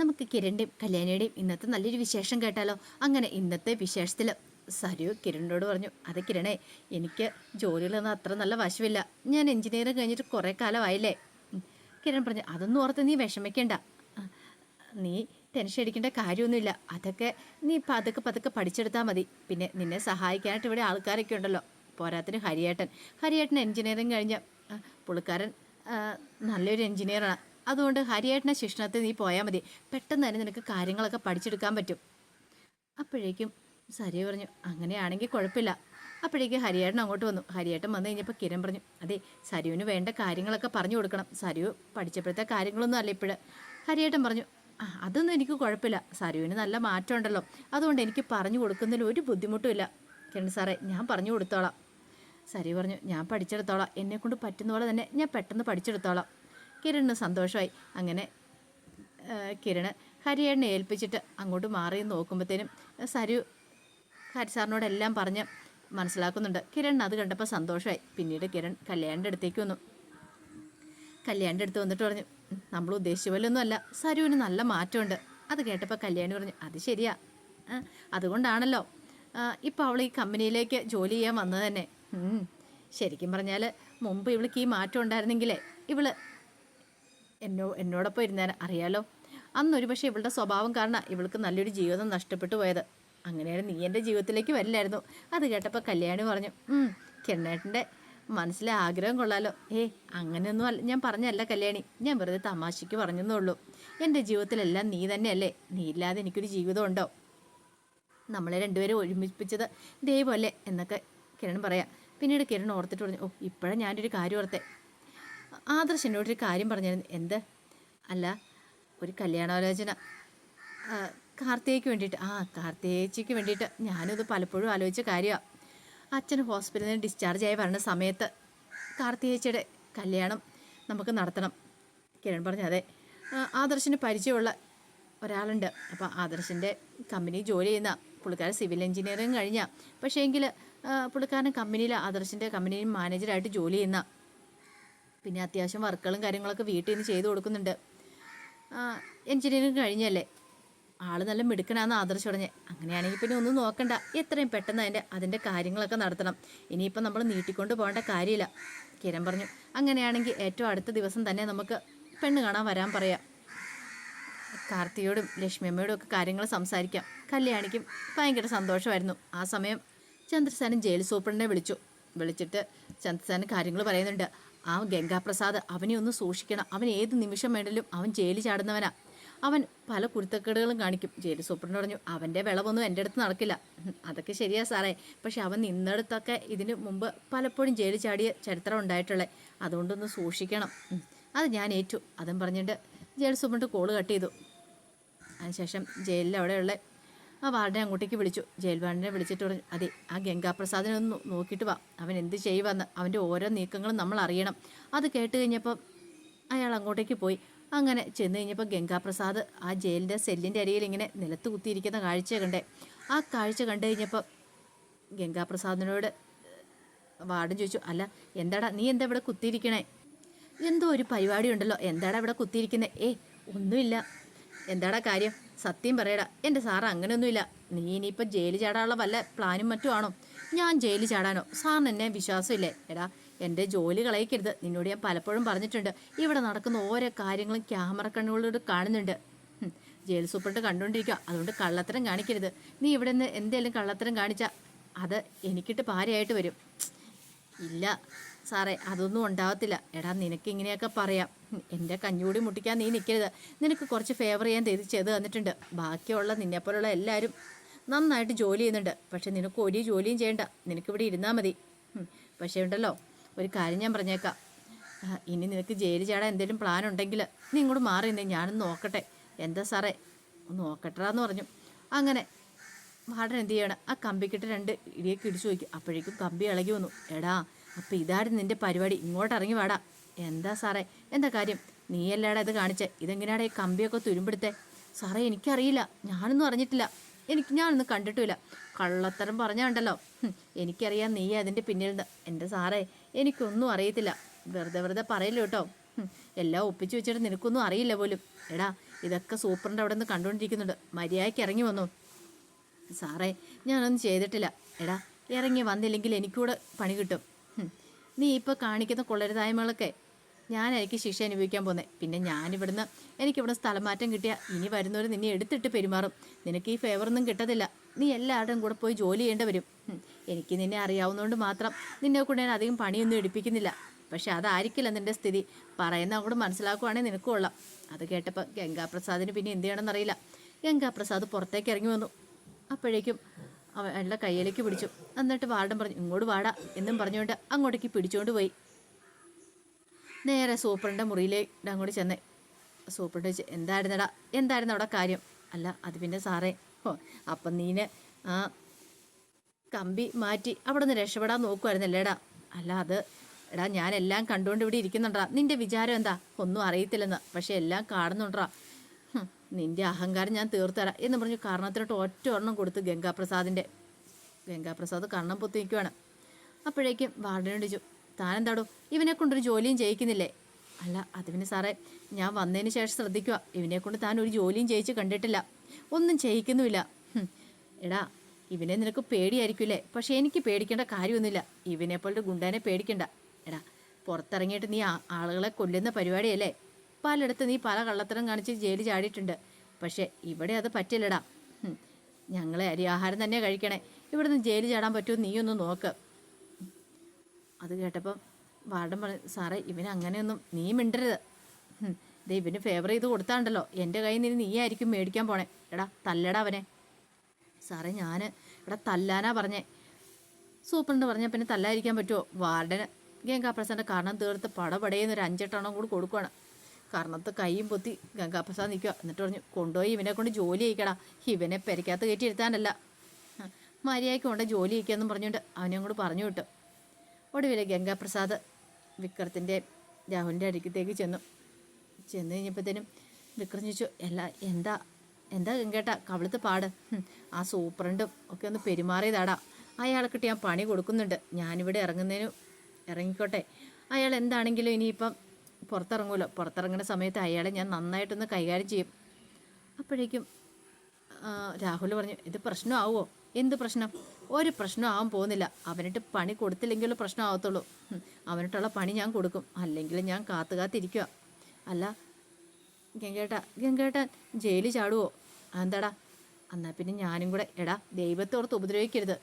നമുക്ക് കിരണിന്റെയും കല്യാണിയുടെയും ഇന്നത്തെ നല്ലൊരു വിശേഷം കേട്ടാലോ? അങ്ങനെ ഇന്നത്തെ വിശേഷത്തിൽ സരു കിരണിനോട് പറഞ്ഞു അതെ കിരണേ എനിക്ക് ജോലിയിലൊന്നും അത്ര നല്ല വശമില്ല. ഞാൻ എഞ്ചിനീയറിംഗ് കഴിഞ്ഞിട്ട് കുറേ കാലമായില്ലേ? കിരൺ പറഞ്ഞു അതൊന്നും ഓർത്ത് നീ വിഷമിക്കേണ്ട. നീ ടെൻഷൻ അടിക്കേണ്ട കാര്യമൊന്നുമില്ല. അതൊക്കെ നീ പതുക്കെ പതുക്കെ പഠിച്ചെടുത്താൽ മതി. പിന്നെ നിന്നെ സഹായിക്കാനായിട്ട് ഇവിടെ ആൾക്കാരൊക്കെ ഉണ്ടല്ലോ. പോരാത്തിന് ഹരിയേട്ടൻ. ഹരിയേട്ടൻ എഞ്ചിനീയറിംഗ് കഴിഞ്ഞ പുള്ളിക്കാരൻ നല്ലൊരു എഞ്ചിനീയറാണ്. അതുകൊണ്ട് ഹരിയേട്ടനെ ശിക്ഷണത്തിൽ നീ പോയാൽ മതി. പെട്ടെന്ന് തന്നെ നിനക്ക് കാര്യങ്ങളൊക്കെ പഠിച്ചെടുക്കാൻ പറ്റും. അപ്പോഴേക്കും സരി പറഞ്ഞു അങ്ങനെയാണെങ്കിൽ കുഴപ്പമില്ല. അപ്പോഴേക്കും ഹരിയേട്ടൻ അങ്ങോട്ട് വന്നു. ഹരിയേട്ടൻ വന്നു കഴിഞ്ഞപ്പോൾ കിരൺ പറഞ്ഞു അതെ സരുവിന് വേണ്ട കാര്യങ്ങളൊക്കെ പറഞ്ഞു കൊടുക്കണം. സരു പഠിച്ചപ്പോഴത്തെ കാര്യങ്ങളൊന്നും അല്ല ഇപ്പോഴ്. ഹരിയേട്ടൻ പറഞ്ഞു അതൊന്നും എനിക്ക് കുഴപ്പമില്ല. സരുവിന് നല്ല മാറ്റമുണ്ടല്ലോ. അതുകൊണ്ട് എനിക്ക് പറഞ്ഞു കൊടുക്കുന്നതിൽ ഒരു ബുദ്ധിമുട്ടുമില്ല കിരൺ സാറേ ഞാൻ പറഞ്ഞു കൊടുത്തോളാം. സരി പറഞ്ഞു ഞാൻ പഠിച്ചെടുത്തോളാം. എന്നെക്കൊണ്ട് പറ്റുന്ന പോലെ തന്നെ ഞാൻ പെട്ടെന്ന് പഠിച്ചെടുത്തോളാം. കിരണിന് സന്തോഷമായി. അങ്ങനെ കിരണ് ഹരിയേട്ടനെ ഏൽപ്പിച്ചിട്ട് അങ്ങോട്ട് മാറി നോക്കുമ്പോഴത്തേനും സരു ഹരി സാറിനോടെല്ലാം പറഞ്ഞ് മനസ്സിലാക്കുന്നുണ്ട്. കിരൺ അത് കണ്ടപ്പോൾ സന്തോഷമായി. പിന്നീട് കിരൺ കല്യാണിന്റെ അടുത്തേക്ക് വന്നു. കല്യാണിന്റെ അടുത്ത് വന്നിട്ട് പറഞ്ഞു "ഉം, നമ്മൾ ഉദ്ദേശിച്ച പോലെ ഒന്നും അല്ല സരുവിന് നല്ല മാറ്റമുണ്ട്. അത് കേട്ടപ്പോൾ കല്യാണി പറഞ്ഞു അത് ശരിയാ. അതുകൊണ്ടാണല്ലോ. ഇപ്പോൾ അവൾ ഈ കമ്പനിയിലേക്ക് ജോലി ചെയ്യാൻ വന്നത് തന്നെ. ശരിക്കും പറഞ്ഞാൽ മുമ്പ് ഇവൾക്ക് ഈ മാറ്റം ഉണ്ടായിരുന്നെങ്കിലേ ഇവൾ എന്നോ എന്നോടൊപ്പം ഇരുന്നേനെ അറിയാലോ? അന്നൊരു പക്ഷേ ഇവളുടെ സ്വഭാവം കാരണം ഇവൾക്ക് നല്ലൊരു ജീവിതം നഷ്ടപ്പെട്ടു പോയത്. അങ്ങനെയാണ് നീ എന്റെ ജീവിതത്തിലേക്ക് വരില്ലായിരുന്നു. അത് കേട്ടപ്പോൾ കല്യാണി പറഞ്ഞു കെണ്ണേട്ടന്റെ മനസ്സിലെ ആഗ്രഹം കൊള്ളാലോ. ഏ അങ്ങനെയൊന്നും അല്ല ഞാൻ പറഞ്ഞല്ല കല്യാണി. ഞാൻ വെറുതെ തമാശയ്ക്ക് പറഞ്ഞെന്നേ ഉള്ളൂ എന്റെ ജീവിതത്തിലെല്ലാം നീ തന്നെയല്ലേ? നീ ഇല്ലാതെ എനിക്കൊരു ജീവിതം ഉണ്ടോ നമ്മളെ രണ്ടുപേരും ഒരുമിപ്പിച്ചത് ദൈവമല്ലേ? എന്നൊക്കെ കിരൺ പറയാം. പിന്നീട് കിരൺ ഓർത്തിട്ട് പറഞ്ഞു ഓ ഇപ്പോഴാണ് ഞാനൊരു കാര്യം ഓർത്തെ. ആദർശ് എന്നോടൊരു കാര്യം പറഞ്ഞിരുന്നു എന്ത്? അല്ല ഒരു കല്യാണാലോചന. കാർത്തികയ്ക്ക് വേണ്ടിയിട്ട്. ആ കാർത്തികേച്ചിക്ക് വേണ്ടിയിട്ട് ഞാനിത് പലപ്പോഴും ആലോചിച്ച കാര്യമാണ് അച്ഛൻ ഹോസ്പിറ്റലിൽ നിന്ന് ഡിസ്ചാർജ് ആയി വരുന്ന സമയത്ത് കാർത്തികേച്ചിയുടെ കല്യാണം നമുക്ക് നടത്തണം. കിരൺ പറഞ്ഞു അതെ. ആദർശിന് പരിചയമുള്ള ഒരാളുണ്ട്. അപ്പോൾ ആദർശിന്റെ കമ്പനി ജോലി ചെയ്യുന്ന പുള്ളിക്കാരൻ സിവിൽ എഞ്ചിനീയറിങ് കഴിഞ്ഞ. പക്ഷേ എങ്കിൽ പുള്ളിക്കാരൻ കമ്പനിയിൽ ആദർശിന്റെ കമ്പനിയിൽ മാനേജറായിട്ട് ജോലി ചെയ്യുന്ന പിന്നെ അത്യാവശ്യം വർക്കുകളും കാര്യങ്ങളൊക്കെ വീട്ടിൽ നിന്ന് ചെയ്തു കൊടുക്കുന്നുണ്ട്. എഞ്ചിനീയറിംഗ് കഴിഞ്ഞല്ലേ? ആൾ നല്ല മിടുക്കനാന്ന് ആദർശ് പറഞ്ഞ്. അങ്ങനെയാണെങ്കിൽ പിന്നെ ഒന്നും നോക്കണ്ട. എത്രയും പെട്ടെന്ന് അതിന്റെ അതിന്റെ കാര്യങ്ങളൊക്കെ നടത്തണം. ഇനിയിപ്പം നമ്മൾ നീട്ടിക്കൊണ്ട് പോകേണ്ട കാര്യമില്ല. കിരൺ പറഞ്ഞു അങ്ങനെയാണെങ്കിൽ ഏറ്റവും അടുത്ത ദിവസം തന്നെ നമുക്ക് പെണ്ണ് കാണാൻ വരാൻ പറയാം. കാർത്തിയോടും ലക്ഷ്മിയമ്മയോടും ഒക്കെ കാര്യങ്ങൾ സംസാരിക്കാം. കല്യാണിക്കും ഭയങ്കര സന്തോഷമായിരുന്നു. ആ സമയം ചന്ദ്രസേനൻ ജയിൽ സൂപ്രണ്ടിനെ വിളിച്ചു. വിളിച്ചിട്ട് ചന്ദ്രസേനൻ കാര്യങ്ങൾ പറയുന്നുണ്ട്. ആ ഗംഗാപ്രസാദ് അവനെ ഒന്ന് സൂക്ഷിക്കണം. അവൻ ഏത് നിമിഷം വേണമെങ്കിലും അവൻ ജയിലിൽ ചാടുന്നവനാ. അവൻ പല കുരുത്തക്കേടുകളും കാണിക്കും. ജയിൽ സൂപ്രണ്ട് പറഞ്ഞു അവന്റെ വിളവൊന്നും എന്റെ അടുത്ത് നടക്കില്ല. അതൊക്കെ ശരിയാ സാറേ. പക്ഷെ അവൻ നിന്നടുത്തൊക്കെ ഇതിന് മുമ്പ് പലപ്പോഴും ജയിലിൽ ചാടിയ ചരിത്രം ഉണ്ടായിട്ടുള്ളത് അതുകൊണ്ടൊന്ന് സൂക്ഷിക്കണം. അത് ഞാൻ ഏറ്റു. അതും പറഞ്ഞിട്ട് ജയിൽ സൂപ്രണ്ട് കോൾ കട്ട് ചെയ്തു. അതിനുശേഷം ജയിലിൽ അവിടെയുള്ള ആ വാർഡൻ അങ്ങോട്ടേക്ക് വിളിച്ചു. ജയിൽ വാർഡനെ വിളിച്ചിട്ട് പറഞ്ഞു അതെ ആ ഗംഗാപ്രസാദിനെ ഒന്ന് നോക്കിയിട്ട് വാ. അവൻ എന്ത് ചെയ്യുവാന്ന്. അവന്റെ ഓരോ നീക്കങ്ങളും നമ്മൾ അറിയണം. അത് കേട്ട് കഴിഞ്ഞപ്പോൾ അയാൾ അങ്ങോട്ടേക്ക് പോയി. അങ്ങനെ ചെന്ന് കഴിഞ്ഞപ്പോൾ ഗംഗാപ്രസാദ് ആ ജയിലിന്റെ സെല്ലിന്റെ അരിയിൽ ഇങ്ങനെ നിലത്ത് കുത്തിയിരിക്കുന്ന കാഴ്ച കണ്ടേ. ആ കാഴ്ച കണ്ടു കഴിഞ്ഞപ്പോൾ ഗംഗാപ്രസാദിനോട് വാർഡൻ ചോദിച്ചു അല്ല എന്താടാ നീ എന്താ ഇവിടെ കുത്തിയിരിക്കണേ? എന്തോ ഒരു പരിപാടി ഉണ്ടല്ലോ എന്താടാ ഇവിടെ കുത്തിയിരിക്കുന്നത് ഏ ഒന്നുമില്ല. എന്താടാ കാര്യം? സത്യം പറയടാ എന്റെ സാറ് അങ്ങനെയൊന്നുമില്ല. നീ ഇനിയിപ്പോൾ ജയിലിൽ ചാടാനുള്ള വല്ല പ്ലാനും മറ്റും ആണോ? ഞാൻ ജയിലിൽ ചാടാനോ? സാറിന് എന്നെ വിശ്വാസമില്ലേ? എടാ എന്റെ ജോലി കളയിക്കരുത്. നിന്നോട് ഞാൻ പലപ്പോഴും പറഞ്ഞിട്ടുണ്ട്. ഇവിടെ നടക്കുന്ന ഓരോ കാര്യങ്ങളും ക്യാമറ കണ്ണുകളിലൂടെ കാണുന്നുണ്ട്. ജയിൽ സൂപ്രണ്ട് കണ്ടുകൊണ്ടിരിക്കുക അതുകൊണ്ട് കള്ളത്തരം കാണിക്കരുത്. നീ ഇവിടെ നിന്ന് എന്തെങ്കിലും കള്ളത്തരം കാണിച്ചാൽ അത് എനിക്കിട്ട് പാരയായിട്ട് വരും. ഇല്ല സാറേ അതൊന്നും ഉണ്ടാവത്തില്ല. എടാ നിനക്ക് ഇങ്ങനെയൊക്കെ പറയാം. എന്റെ കഞ്ഞൂടി മുട്ടിക്കാൻ നീ നിൽക്കരുത് നിനക്ക് കുറച്ച് ഫേവർ ചെയ്യാൻ ചെയ്ത് ചെയ്ത് തന്നിട്ടുണ്ട്. ബാക്കിയുള്ള നിന്നെപ്പോലുള്ള എല്ലാവരും നന്നായിട്ട് ജോലി ചെയ്യുന്നുണ്ട്. പക്ഷെ നിനക്ക് ഒരു ജോലിയും ചെയ്യണ്ട. നിനക്കിവിടെ ഇരുന്നാൽ മതി. പക്ഷേ ഉണ്ടല്ലോ ഒരു കാര്യം ഞാൻ പറഞ്ഞേക്കാം. ഇനി നിനക്ക് ജയിലിൽ ചാടാൻ എന്തെങ്കിലും പ്ലാൻ ഉണ്ടെങ്കിൽ നീ ഇങ്ങോട്ട് മാറി നിന്നേ. ഞാനൊന്ന് നോക്കട്ടെ. എന്താ സാറേ? നോക്കട്ടെന്ന് പറഞ്ഞു. അങ്ങനെ വാടൻ എന്ത് ചെയ്യണം? ആ കമ്പിക്കിട്ട് രണ്ട് ഇടിയൊക്കെ ഇടിച്ചു നോക്കി. അപ്പോഴേക്കും കമ്പി ഇളകി വന്നു. എടാ അപ്പം ഇതായിരുന്നു നിന്റെ പരിപാടി. ഇങ്ങോട്ട് ഇറങ്ങി വാടാ. എന്താ സാറേ? എന്താ കാര്യം? നീയല്ലാടെ ഇത് കാണിച്ചേ. ഇതെങ്ങനെയാണ് ഈ കമ്പിയൊക്കെ തുരുമ്പെടുത്തേ? സാറേ എനിക്കറിയില്ല. ഞാനൊന്നും അറിഞ്ഞിട്ടില്ല. എനിക്ക് ഞാനൊന്നും കണ്ടിട്ടുമില്ല. കള്ളത്തരം പറഞ്ഞുണ്ടല്ലോ. എനിക്കറിയാം നീ അതിന്റെ പിന്നിലുണ്ട്. എന്റെ സാറേ എനിക്കൊന്നും അറിയത്തില്ല. വെറുതെ വെറുതെ പറയില്ല കേട്ടോ. എല്ലാം ഒപ്പിച്ചു വെച്ചിട്ട് നിനക്കൊന്നും അറിയില്ല പോലും. എടാ ഇതൊക്കെ സൂപ്പറിന്റെ അവിടെ നിന്ന് കണ്ടുകൊണ്ടിരിക്കുന്നുണ്ട് മര്യാദയ്ക്ക് ഇറങ്ങി വന്നു. സാറേ ഞാനൊന്നും ചെയ്തിട്ടില്ല. എടാ ഇറങ്ങി വന്നില്ലെങ്കിൽ എനിക്കൂടെ പണി കിട്ടും. നീ ഇപ്പോൾ കാണിക്കുന്ന കൊള്ളരുതായ്മകളൊക്കെ ഞാൻ എനിക്ക് ശിക്ഷ അനുഭവിക്കാൻ പോന്നെ പിന്നെ ഞാനിവിടുന്ന് എനിക്കിവിടെ സ്ഥലം മാറ്റം കിട്ടിയ ഇനി വരുന്നവർ നിന്നെ എടുത്തിട്ട് പെരുമാറും. നിനക്ക് ഈ ഫേവറൊന്നും കിട്ടത്തില്ല. നീ എല്ലാവരുടെയും കൂടെ പോയി ജോലി ചെയ്യേണ്ടി വരും. എനിക്ക് നിന്നെ അറിയാവുന്നതുകൊണ്ട് മാത്രം നിന്നെ കൂടെ ഞാൻ അധികം പണിയൊന്നും എടുപ്പിക്കുന്നില്ല. പക്ഷെ അതായിരിക്കില്ല നിന്റെ സ്ഥിതി. പറയുന്ന അങ്ങോട്ട് മനസ്സിലാക്കുവാണെങ്കിൽ നിനക്ക് കൊള്ളാം അത് കേട്ടപ്പോൾ ഗംഗാപ്രസാദിന് പിന്നെ എന്ത് ചെയ്യണമെന്നറിയില്ല. ഗംഗാപ്രസാദ് പുറത്തേക്ക് ഇറങ്ങി വന്നു. അപ്പോഴേക്കും അവളുടെ കയ്യിലേക്ക് പിടിച്ചു. എന്നിട്ട് വാടം പറഞ്ഞു ഇങ്ങോട്ട് വാടാ എന്നും പറഞ്ഞുകൊണ്ട് അങ്ങോട്ടേക്ക് പിടിച്ചുകൊണ്ട് പോയി. നേരെ സൂപ്രന്റെ മുറിയിലേക്ക് അങ്ങോട്ട് ചെന്നേ സൂപ്രണ്ട് ചോദിച്ചു എന്തായിരുന്നടാ? എന്തായിരുന്നു അവിടെ കാര്യം? അല്ല അത് പിന്നെ സാറേ ഓ അപ്പം നീന് ആ കമ്പി മാറ്റി അവിടെ നിന്ന് രക്ഷപ്പെടാൻ നോക്കുമായിരുന്നല്ലേടാ അല്ല അത് എടാ ഞാനെല്ലാം കണ്ടുകൊണ്ട് ഇവിടെ ഇരിക്കുന്നുണ്ടാ. നിന്റെ വിചാരം എന്താ? ഒന്നും അറിയത്തില്ലെന്ന്. പക്ഷെ എല്ലാം കാണുന്നുണ്ടാ. നിന്റെ അഹങ്കാരം ഞാൻ തീർത്തരാം എന്ന് പറഞ്ഞു കർണത്തിനോട്ട് ഒറ്റ ഒരെണ്ണം കൊടുത്ത് ഗംഗാപ്രസാദിന്റെ ഗംഗാപ്രസാദ് കണ്ണം പൊത്തി നിൽക്കുവാണ്. അപ്പോഴേക്കും വാർഡനോട് ചോദിച്ചു താനെന്താടോ? ഇവനെ കൊണ്ടൊരു ജോലിയും ചെയ്യിക്കുന്നില്ലേ? അല്ല അത് പിന്നെ സാറേ ഞാൻ വന്നതിന് ശേഷം ശ്രദ്ധിക്കുക ഇവനെ കൊണ്ട് താൻ ഒരു ജോലിയും ചെയ്യിച്ച് കണ്ടിട്ടില്ല. ഒന്നും ചെയ്യിക്കുന്നുമില്ല. എടാ ഇവനെ നിനക്ക് പേടിയായിരിക്കില്ലേ? പക്ഷെ എനിക്ക് പേടിക്കേണ്ട കാര്യമൊന്നുമില്ല. ഇവനെ പോലൊരു ഗുണ്ടനെ പേടിക്കണ്ട. എടാ പുറത്തിറങ്ങിയിട്ട് നീ ആളുകളെ കൊല്ലുന്ന പരിപാടിയല്ലേ? പലയിടത്ത് നീ പല കള്ളത്തരം കാണിച്ച് ജയിലിൽ ചാടിയിട്ടുണ്ട്. പക്ഷേ ഇവിടെ അത് പറ്റില്ലടാ. ഞങ്ങളെ അരി ആഹാരം തന്നെ കഴിക്കണേ. ഇവിടുന്ന് ജയിലിൽ ചാടാൻ പറ്റുമോ നീ ഒന്ന് നോക്ക്. അത് കേട്ടപ്പം വാർഡൻ പറഞ്ഞു സാറേ ഇവന് അങ്ങനെയൊന്നും നീ മിണ്ടരുത്. ഇത് ഇവന് ഫേവർ ചെയ്ത് കൊടുത്താണ്ടല്ലോ. എന്റെ കയ്യിൽ നിന്ന് നീ ആയിരിക്കും മേടിക്കാൻ പോണേ. എടാ തല്ലടാ അവനെ. സാറേ ഞാൻ എടാ തല്ലാനാ പറഞ്ഞേ. സൂപ്രണ്ട് പറഞ്ഞാൽ പിന്നെ തല്ലായിരിക്കാൻ പറ്റുമോ വാർഡന് ഗംഗാപ്രസാദിന്റെ കാരണം തീർത്ത് പടപടയെന്ന് ഒരു അഞ്ചെട്ടെണ്ണം കൂടി കൊടുക്കുകയാണ് കാരണത്ത് കൈയും പൊത്തി ഗംഗാപ്രസാദ് നിൽക്കുക എന്നിട്ട് പറഞ്ഞു കൊണ്ടുപോയി ഇവനെ കൊണ്ട് ജോലി ചെയ്യിക്കടാ. ഇവനെ പെരക്കകത്ത് കയറ്റി ഇരുത്താനല്ല. മര്യാദയ്ക്ക് കൊണ്ട് ജോലി ചെയ്യിക്കാന്നും പറഞ്ഞുകൊണ്ട് അവനെ അങ്ങോട്ട് പറഞ്ഞു വിട്ടു. ഒടുവിൽ ഗംഗാപ്രസാദ് വിക്രത്തിന്റെ രാഹുലിന്റെ അടുക്കത്തേക്ക് ചെന്നു. ചെന്ന് കഴിഞ്ഞപ്പോഴത്തേനും വിക്രം ചോദിച്ചു എല്ലാ എന്താ എന്താ ഗംഗേട്ട കവിളത്ത് പാട്. ആ സൂപ്രണ്ടും ഒക്കെ ഒന്ന് പെരുമാറിയതാടാ. അയാളെ കിട്ടി ഞാൻ പണി കൊടുക്കുന്നുണ്ട്. ഞാനിവിടെ ഇറങ്ങുന്നതിന് ഇറങ്ങിക്കോട്ടെ. അയാൾ എന്താണെങ്കിലും ഇനിയിപ്പം പുറത്തിറങ്ങുമല്ലോ പുറത്തിറങ്ങുന്ന സമയത്ത് അയാളെ ഞാൻ നന്നായിട്ടൊന്ന് കൈകാര്യം ചെയ്യും. അപ്പോഴേക്കും രാഹുൽ പറഞ്ഞു ഇത് പ്രശ്നമാവോ എന്ത് പ്രശ്നം? ഒരു പ്രശ്നം ആവാൻ പോകുന്നില്ല. അവനിട്ട് പണി കൊടുത്തില്ലെങ്കിലും പ്രശ്നം ആവത്തുള്ളൂ അവനിട്ടുള്ള പണി ഞാൻ കൊടുക്കും. അല്ലെങ്കിൽ ഞാൻ കാത്തു കാത്തിരിക്കുക അല്ല ഗംഗേട്ട ഗംഗേട്ടൻ ജയിലിൽ ചാടുവോ? എന്താടാ എന്നാൽ പിന്നെ ഞാനും കൂടെ എടാ ദൈവത്തോർത്ത് ഉപദ്രവിക്കരുത്.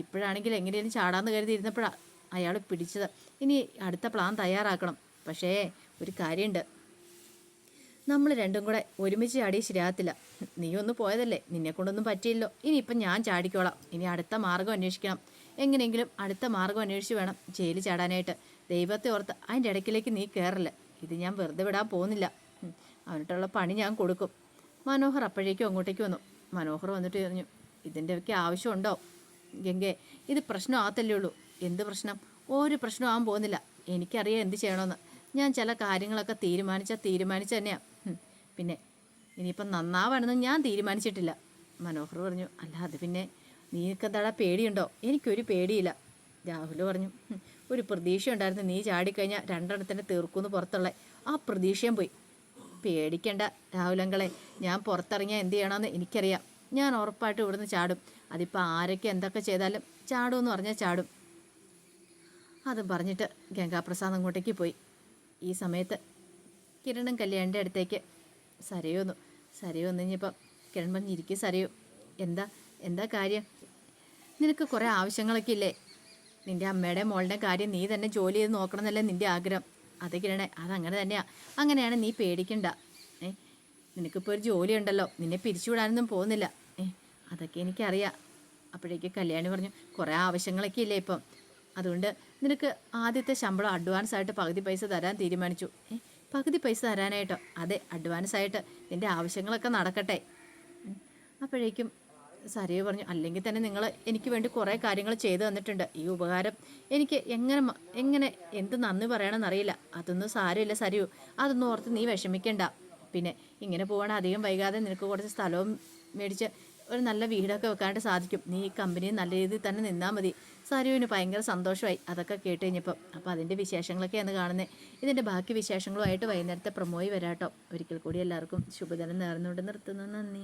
ഇപ്പോഴാണെങ്കിൽ എങ്ങനെയും ചാടാന്ന് കരുതി ഇരുന്നപ്പോഴാണ് അയാൾ പിടിച്ചത്. ഇനി അടുത്ത പ്ലാൻ തയ്യാറാക്കണം. പക്ഷേ ഒരു കാര്യമുണ്ട് നമ്മൾ രണ്ടും കൂടെ ഒരുമിച്ച് ചാടി ശരിയാകത്തില്ല. നീ ഒന്ന് പോയതല്ലേ? നിന്നെ കൊണ്ടൊന്നും പറ്റിയില്ലോ. ഇനിയിപ്പം ഞാൻ ചാടിക്കോളാം. ഇനി അടുത്ത മാർഗം അന്വേഷിക്കണം. എങ്ങനെയെങ്കിലും അടുത്ത മാർഗം അന്വേഷിച്ച് വേണം ജയിലിൽ ചാടാനായിട്ട്. ദൈവത്തെ ഓർത്ത് അതിന്റെ ഇടയ്ക്കിലേക്ക് നീ കയറില്ല ഇത് ഞാൻ വെറുതെ വിടാൻ പോകുന്നില്ല. അവനോട്ടുള്ള പണി ഞാൻ കൊടുക്കും. മനോഹർ അപ്പോഴേക്കും അങ്ങോട്ടേക്ക് വന്നു. മനോഹർ വന്നിട്ട് പറഞ്ഞു ഇതിന്റെയൊക്കെ ആവശ്യമുണ്ടോ? ഗംഗെ ഇത് പ്രശ്നമാകത്തല്ലേ ഉള്ളൂ. എന്ത് പ്രശ്നം? ഒരു പ്രശ്നം ആകാൻ പോകുന്നില്ല. എനിക്കറിയാം എന്ത് ചെയ്യണമെന്ന്. ഞാൻ ചില കാര്യങ്ങളൊക്കെ തീരുമാനിച്ചാൽ തീരുമാനിച്ച തന്നെയാണ് പിന്നെ ഇനിയിപ്പം നന്നാവണമെന്ന് ഞാൻ തീരുമാനിച്ചിട്ടില്ല. മനോഹർ പറഞ്ഞു അല്ല അത് പിന്നെ നീക്കെന്താടാ പേടിയുണ്ടോ? എനിക്കൊരു പേടിയില്ല. രാഹുൽ പറഞ്ഞു ഒരു പ്രതീക്ഷ ഉണ്ടായിരുന്നു നീ ചാടിക്കഴിഞ്ഞാൽ രണ്ടെണ്ണത്തിന്റെ തീർക്കുമെന്ന് പുറത്തുള്ള. ആ പ്രതീക്ഷയും പോയി. പേടിക്കണ്ട രാഹുലങ്കളെ ഞാൻ പുറത്തിറങ്ങിയാൽ എന്ത് ചെയ്യണമെന്ന് എനിക്കറിയാം. ഞാൻ ഉറപ്പായിട്ട് ഇവിടുന്ന് ചാടും. അതിപ്പോൾ ആരൊക്കെ എന്തൊക്കെ ചെയ്താലും ചാടുമെന്ന് പറഞ്ഞാൽ ചാടും. അത് പറഞ്ഞിട്ട് ഗംഗാപ്രസാദ് അങ്ങോട്ടേക്ക് പോയി. ഈ സമയത്ത് കിരണും കല്യാണിന്റെ അടുത്തേക്ക് സരയോ വന്നു സരയോ കഴിഞ്ഞപ്പം കിരൺ പറഞ്ഞിരിക്കും സരയോ. എന്താ? എന്താ കാര്യം? നിനക്ക് കുറേ ആവശ്യങ്ങളൊക്കെ ഇല്ലേ? നിന്റെ അമ്മയുടെ മോളുടെ കാര്യം നീ തന്നെ ജോലി ചെയ്ത് നോക്കണമെന്നല്ലേ നിന്റെ ആഗ്രഹം. അത് കിരണേ അതങ്ങനെ തന്നെയാ. അങ്ങനെയാണ് നീ പേടിക്കണ്ട. ഏ? നിനക്കിപ്പോൾ ഒരു ജോലി ഉണ്ടല്ലോ. നിന്നെ പിരിച്ചുവിടാനൊന്നും പോകുന്നില്ല. ഏ? അതൊക്കെ എനിക്കറിയാം. അപ്പോഴേക്ക് കല്യാണി പറഞ്ഞു കുറേ ആവശ്യങ്ങളൊക്കെ ഇല്ലേ ഇപ്പം? അതുകൊണ്ട് നിനക്ക് ആദ്യത്തെ ശമ്പളം അഡ്വാൻസ് ആയിട്ട് പകുതി പൈസ തരാൻ തീരുമാനിച്ചു. പകുതി പൈസ തരാനായിട്ടോ? അതെ അഡ്വാൻസ് ആയിട്ട് നിന്റെ ആവശ്യങ്ങളൊക്കെ നടക്കട്ടെ. അപ്പോഴേക്കും സരയു പറഞ്ഞു അല്ലെങ്കിൽ തന്നെ നിങ്ങൾ എനിക്ക് വേണ്ടി കുറേ കാര്യങ്ങൾ ചെയ്തു തന്നിട്ടുണ്ട്. ഈ ഉപകാരം എനിക്ക് എങ്ങനെ എങ്ങനെ എന്ത് നന്ദി പറയണമെന്നറിയില്ല അതൊന്നും സാരമില്ല സരയു. അതൊന്നും ഓർത്ത് നീ വിഷമിക്കണ്ട. പിന്നെ ഇങ്ങനെ പോകണ അധികം വൈകാതെ നിനക്ക് കുറച്ച് സ്ഥലവും മേടിച്ച് ഒരു നല്ല വീടൊക്കെ വെക്കാനായിട്ട് സാധിക്കും. നീ ഈ കമ്പനി നല്ല രീതിയിൽ തന്നെ നിന്നാൽ മതി. സരുവിന് ഭയങ്കര സന്തോഷമായി. അതൊക്കെ കേട്ട് കഴിഞ്ഞപ്പം അപ്പോൾ അതിന്റെ വിശേഷങ്ങളൊക്കെയാണ് കാണുന്നത് ഇതിന്റെ ബാക്കി വിശേഷങ്ങളുമായിട്ട് വൈകുന്നേരത്തെ പ്രൊമോയി വരാട്ടോ. ഒരിക്കൽ കൂടി എല്ലാവർക്കും ശുഭദിനം നേർന്നുകൊണ്ട് നിർത്തുന്നു. നന്ദി.